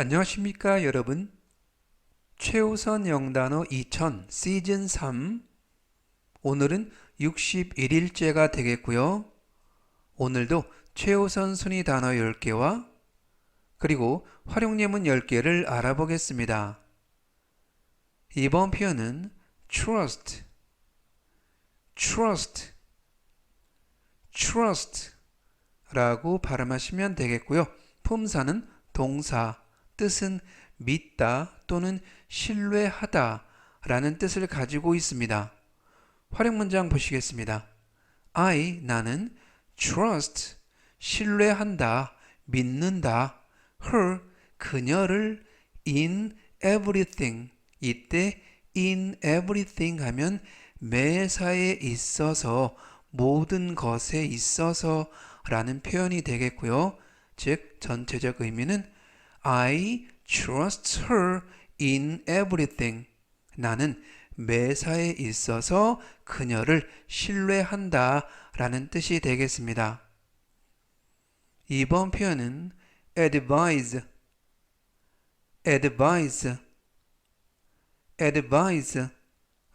안녕하십니까 여러분. 최우선 영단어 2000 시즌 3 오늘은 61일째가 되겠고요. 오늘도 최우선 순위 단어 10개와 그리고 활용예문 10개를 알아보겠습니다. 이번 표현은 trust trust trust 라고 발음하시면 되겠고요. 품사는 동사 뜻은 믿다 또는 신뢰하다 라는 뜻을 가지고 있습니다. 활용 문장 보시겠습니다. I 나는 trust 신뢰한다 믿는다 her 그녀를 in everything 이때 in everything 하면 매사에 있어서 모든 것에 있어서 라는 표현이 되겠고요. 즉 전체적 의미는 I trust her in everything. 나는 매사에 있어서 그녀를 신뢰한다 라는 뜻이 되겠습니다. 이번 표현은 advise, advise, advise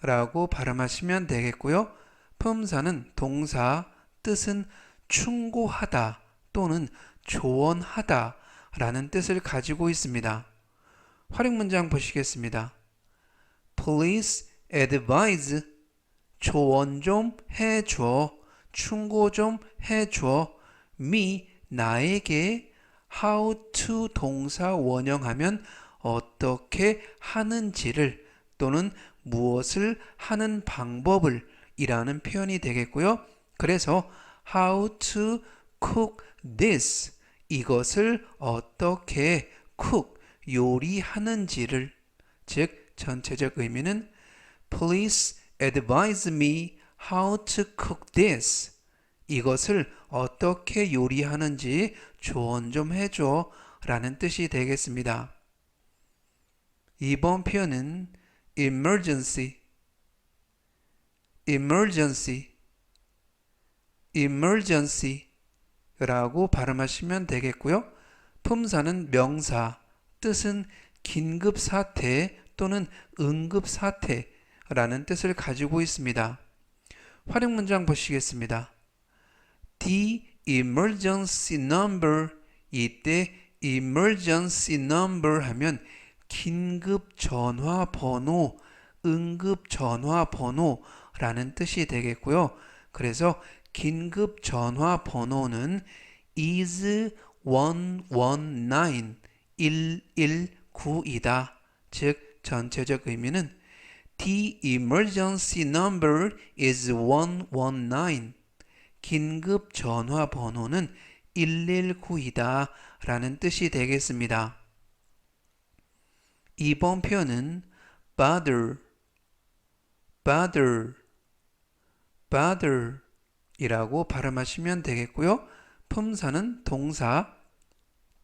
라고 발음하시면 되겠고요. 품사는 동사, 뜻은 충고하다 또는 조언하다 라는 뜻을 가지고 있습니다. 활용 문장 보시겠습니다. Please advise 조언 좀 해줘 충고 좀 해줘 me 나에게 how to 동사 원형하면 어떻게 하는지를 또는 무엇을 하는 방법을 이라는 표현이 되겠고요. 그래서 how to cook this 이것을 어떻게 cook 요리하는지를 즉 전체적 의미는 please advise me how to cook this 이것을 어떻게 요리하는지 조언 좀 해줘 라는 뜻이 되겠습니다. 이번 표현은 emergency emergency emergency 라고 발음하시면 되겠고요. 품사는 명사, 뜻은 긴급 사태 또는 응급 사태라는 뜻을 가지고 있습니다. 활용 문장 보시겠습니다. The emergency number 이때 emergency number 하면 긴급 전화 번호, 응급 전화 번호라는 뜻이 되겠고요. 그래서 긴급 전화 번호는 is 119 119이다. 즉 전체적 의미는 The emergency number is 119. 긴급 전화 번호는 119이다 라는 뜻이 되겠습니다. 이번 표현은 bother, bother, bother 이라고 발음하시면 되겠고요. 품사는 동사,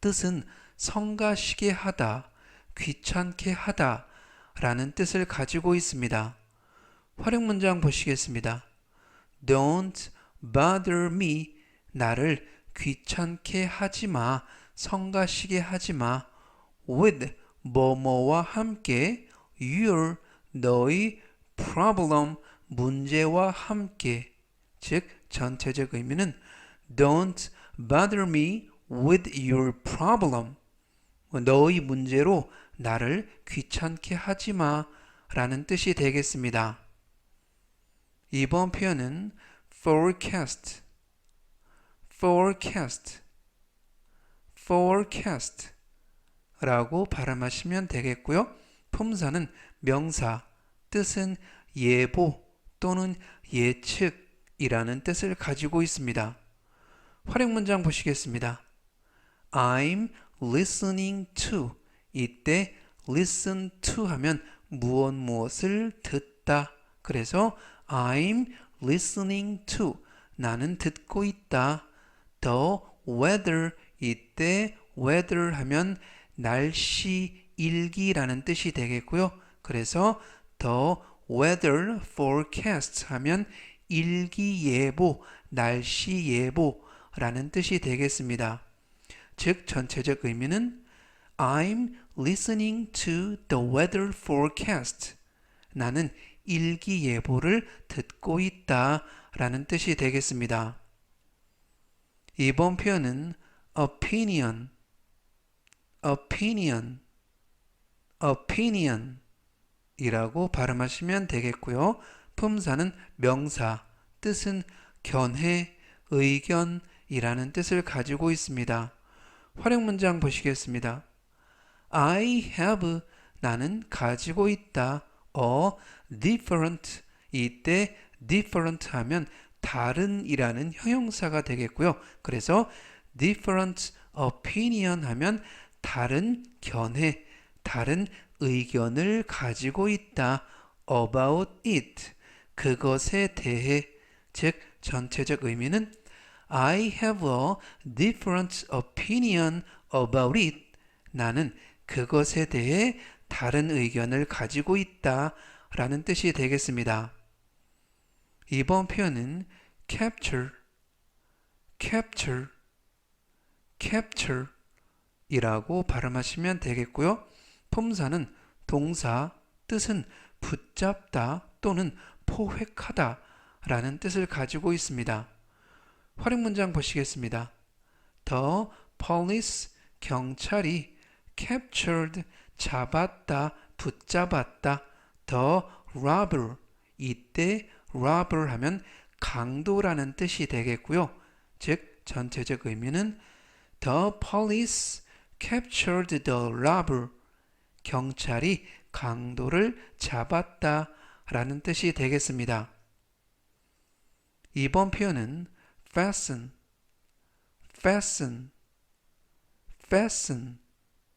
뜻은 성가시게 하다, 귀찮게 하다 라는 뜻을 가지고 있습니다. 활용 문장 보시겠습니다. Don't bother me. 나를 귀찮게 하지 마, 성가시게 하지 마. with 뭐뭐와 함께 your 너의 problem 문제와 함께 즉 전체적 의미는 Don't bother me with your problem. 너의 문제로 나를 귀찮게 하지 마 라는 뜻이 되겠습니다. 이번 표현은 forecast, forecast, forecast 라고 발음하시면 되겠고요. 품사는 명사, 뜻은 예보 또는 예측 이라는 뜻을 가지고 있습니다. 활용 문장 보시겠습니다. I'm listening to 이때 listen to 하면 무엇 무엇을 듣다. 그래서 I'm listening to 나는 듣고 있다. The weather 이때 weather 하면 날씨 일기라는 뜻이 되겠고요. 그래서 the weather forecast 하면 일기예보, 날씨예보라는 뜻이 되겠습니다. 즉 전체적 의미는 I'm listening to the weather forecast. 나는 일기예보를 듣고 있다 라는 뜻이 되겠습니다. 이번 표현은 opinion, opinion, opinion 이라고 발음하시면 되겠고요. 품사는 명사, 뜻은 견해, 의견이라는 뜻을 가지고 있습니다. 활용 문장 보시겠습니다. I have 나는 가지고 있다. a different 이때 different 하면 다른이라는 형용사가 되겠고요. 그래서 different opinion 하면 다른 견해, 다른 의견을 가지고 있다. about it 그것에 대해 즉 전체적 의미는 I have a different opinion about it. 나는 그것에 대해 다른 의견을 가지고 있다. 라는 뜻이 되겠습니다. 이번 표현은 capture, capture, capture 이라고 발음하시면 되겠고요. 품사는 동사, 뜻은 붙잡다 또는 포획하다 라는 뜻을 가지고 있습니다. 활용 문장 보시겠습니다. The police, 경찰이 captured, 잡았다, 붙잡았다. The robber, 이때 robber 하면 강도라는 뜻이 되겠고요. 즉, 전체적 의미는 The police captured the robber. 경찰이 강도를 잡았다 라는 뜻이 되겠습니다. 이번 표현은 fasten, fasten, fasten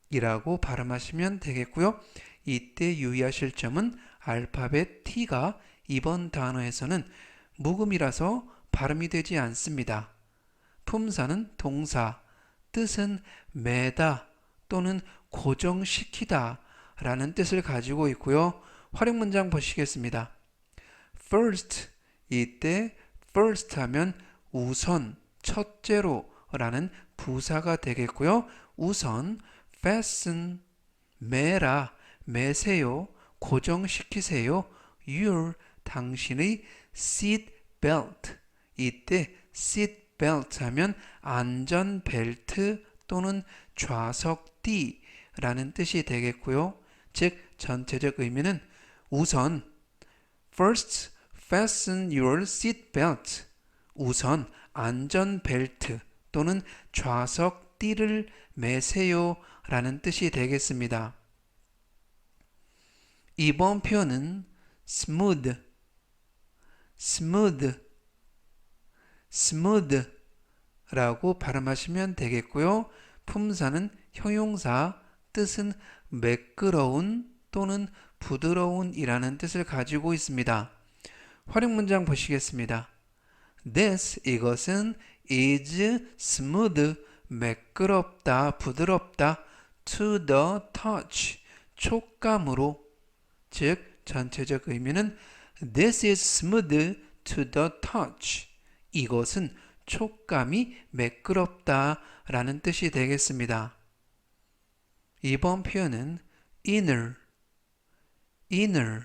이라고 발음하시면 되겠고요. 이때 유의하실 점은 알파벳 T가 이번 단어에서는 묵음이라서 발음이 되지 않습니다. 품사는 동사, 뜻은 매다 또는 고정시키다 라는 뜻을 가지고 있고요. 활용 문장 보시겠습니다. first 이때 first 하면 우선, 첫째로 라는 부사가 되겠고요. 우선 fasten 매라, 매세요, 고정시키세요. your 당신의 seat belt 이때 seat belt 하면 안전 벨트 또는 좌석띠라는 뜻이 되겠고요. 즉 전체적 의미는 우선 first fasten your seat belt 우선 안전 벨트 또는 좌석 띠를 매세요 라는 뜻이 되겠습니다. 이번 표현은 smooth, smooth, smooth 라고 발음하시면 되겠고요. 품사는 형용사, 뜻은 매끄러운 또는 부드러운 이라는 뜻을 가지고 있습니다. 활용 문장 보시겠습니다. This, 이것은 is smooth, 매끄럽다, 부드럽다, to the touch, 촉감으로, 즉 전체적 의미는 This is smooth to the touch. 이것은 촉감이 매끄럽다 라는 뜻이 되겠습니다. 이번 표현은 inner, inner,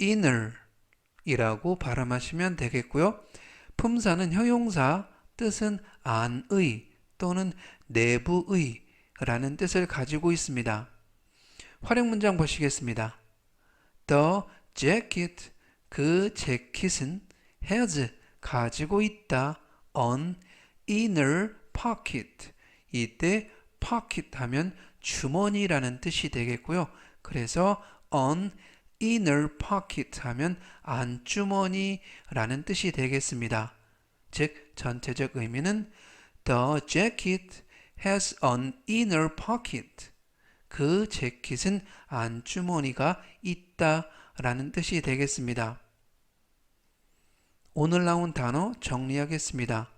inner 이라고 발음하시면 되겠고요. 품사는 형용사, 뜻은 안의 또는 내부의 라는 뜻을 가지고 있습니다. 활용 문장 보시겠습니다. The jacket, 그 재킷은 has, 가지고 있다. on inner pocket. 이때 pocket 하면 주머니라는 뜻이 되겠고요. 그래서 on inner pocket 하면 안주머니라는 뜻이 되겠습니다. 즉 전체적 의미는 the jacket has an inner pocket. 그 재킷은 안주머니가 있다라는 뜻이 되겠습니다. 오늘 나온 단어 정리하겠습니다.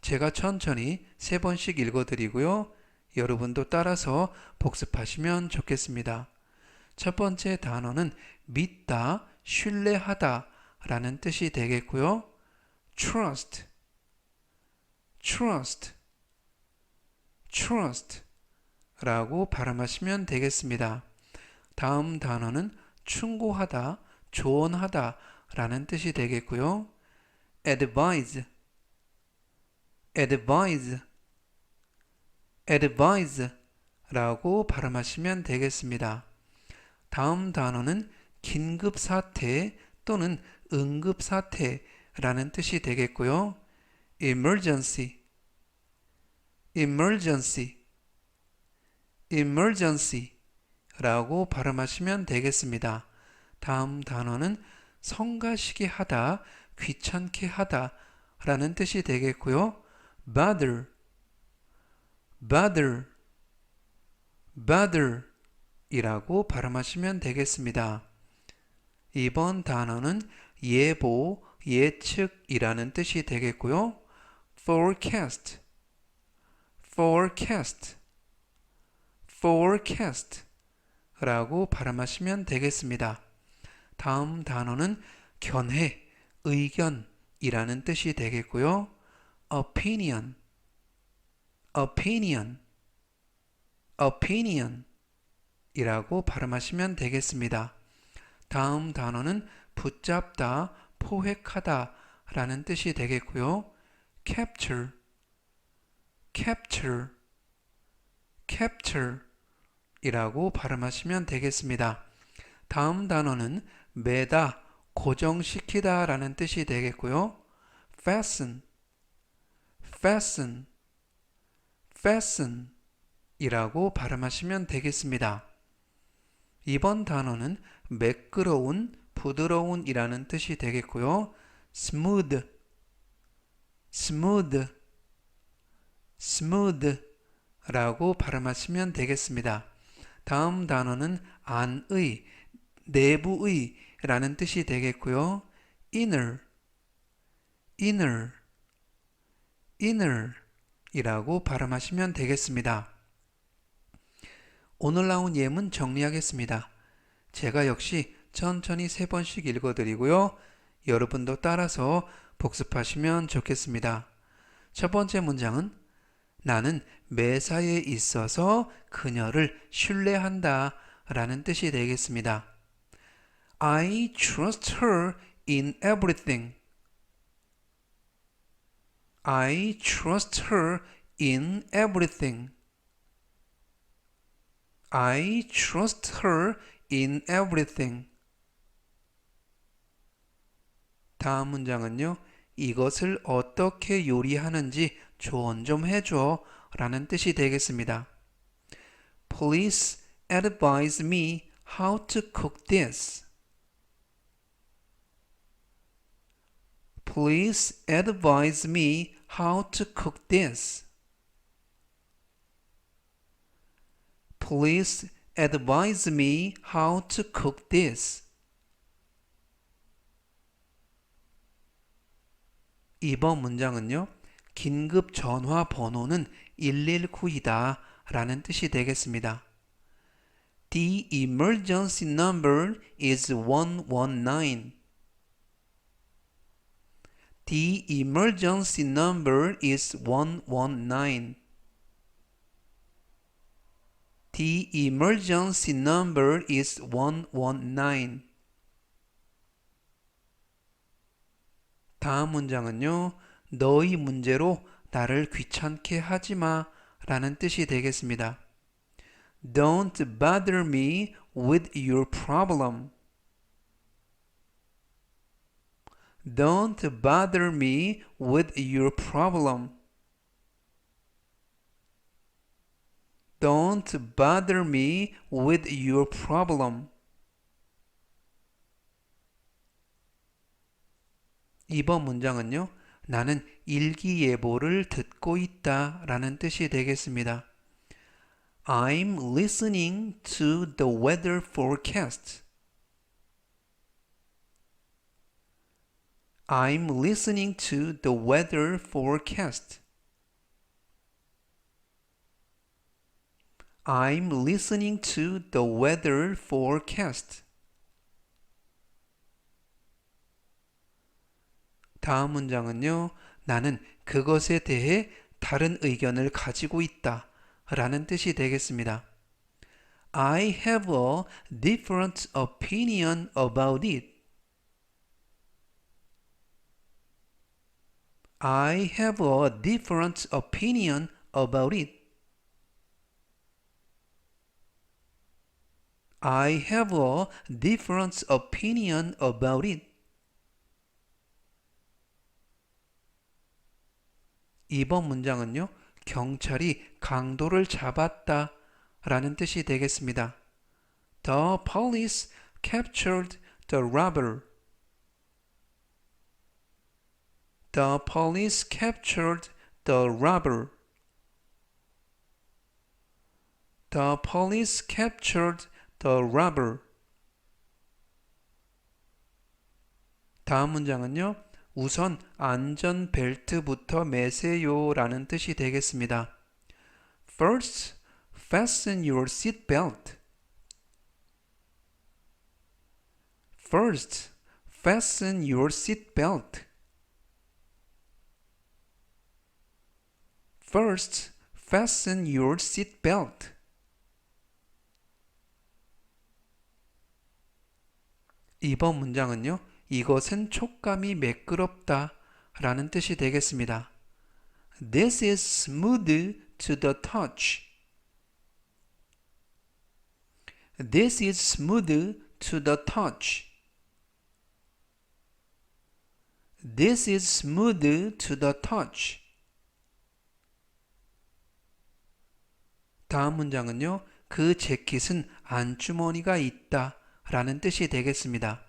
제가 천천히 세 번씩 읽어드리고요. 여러분도 따라서 복습하시면 좋겠습니다. 첫 번째 단어는 믿다, 신뢰하다 라는 뜻이 되겠고요. trust, trust, trust 라고 발음하시면 되겠습니다. 다음 단어는 충고하다, 조언하다 라는 뜻이 되겠고요. advise, advise, advise 라고 발음하시면 되겠습니다. 다음 단어는 긴급 사태 또는 응급 사태라는 뜻이 되겠고요. emergency, emergency, emergency 라고 발음하시면 되겠습니다. 다음 단어는 성가시게 하다, 귀찮게 하다 라는 뜻이 되겠고요. bother, bother, bother 이라고 발음하시면 되겠습니다. 이번 단어는 예보, 예측이라는 뜻이 되겠고요. forecast, forecast, forecast 라고 발음하시면 되겠습니다. 다음 단어는 견해, 의견이라는 뜻이 되겠고요. opinion, opinion, opinion 이라고 발음하시면 되겠습니다. 다음 단어는 붙잡다, 포획하다 라는 뜻이 되겠고요. capture, capture, capture 이라고 발음하시면 되겠습니다. 다음 단어는 매다, 고정시키다 라는 뜻이 되겠고요. fasten, fasten, fasten 이라고 발음하시면 되겠습니다. 이번 단어는 매끄러운, 부드러운 이라는 뜻이 되겠고요. smooth, smooth, smooth 라고 발음하시면 되겠습니다. 다음 단어는 안의, 내부의 라는 뜻이 되겠고요. inner, inner, inner 이라고 발음하시면 되겠습니다. 오늘 나온 예문 정리하겠습니다. 제가 역시 천천히 세 번씩 읽어드리고요. 여러분도 따라서 복습하시면 좋겠습니다. 첫 번째 문장은 나는 매사에 있어서 그녀를 신뢰한다 라는 뜻이 되겠습니다. I trust her in everything. I trust her in everything. I trust her in everything. 다음 문장은요. 이것을 어떻게 요리하는지 조언 좀 해줘 라는 뜻이 되겠습니다. Please advise me how to cook this. Please advise me how to cook this. Please advise me how to cook this. 이번 문장은요. 긴급 전화 번호는 119이다 라는 뜻이 되겠습니다. The emergency number is 119. The emergency number is 119. The emergency number is 119. 다음 문장은요. 너희 문제로 나를 귀찮게 하지 마 라는 뜻이 되겠습니다. Don't bother me with your problem. Don't bother me with your problem. Don't bother me with your problem. 이번 문장은요. 나는 일기예보를 듣고 있다 라는 뜻이 되겠습니다. I'm listening to the weather forecast. I'm listening to the weather forecast. I'm listening to the weather forecast. 다음 문장은요. 나는 그것에 대해 다른 의견을 가지고 있다 라는 뜻이 되겠습니다. I have a different opinion about it. I have a different opinion about it. I have a different opinion about it. 이번 문장은요, 경찰이 강도를 잡았다 라는 뜻이 되겠습니다. The police captured the robber. The police captured the robber. The police captured the robber. 다음 문장은요. 우선 안전 벨트부터 매세요 라는 뜻이 되겠습니다. First, fasten your seat belt. First, fasten your seat belt. First, fasten your seat belt. 이번 문장은요. 이것은 촉감이 매끄럽다 라는 뜻이 되겠습니다. This is smooth to the touch. This is smooth to the touch. This is smooth to the touch. 다음 문장은요. 그 재킷은 안주머니가 있다 라는 뜻이 되겠습니다.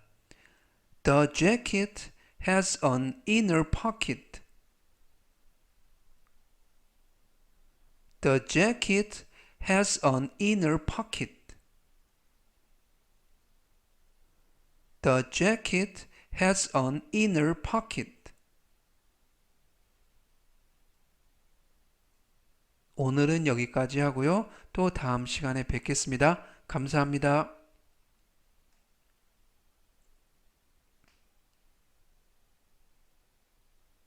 The jacket has an inner pocket. The jacket has an inner pocket. The jacket has an inner pocket. 오늘은 여기까지 하고요. 또 다음 시간에 뵙겠습니다. 감사합니다.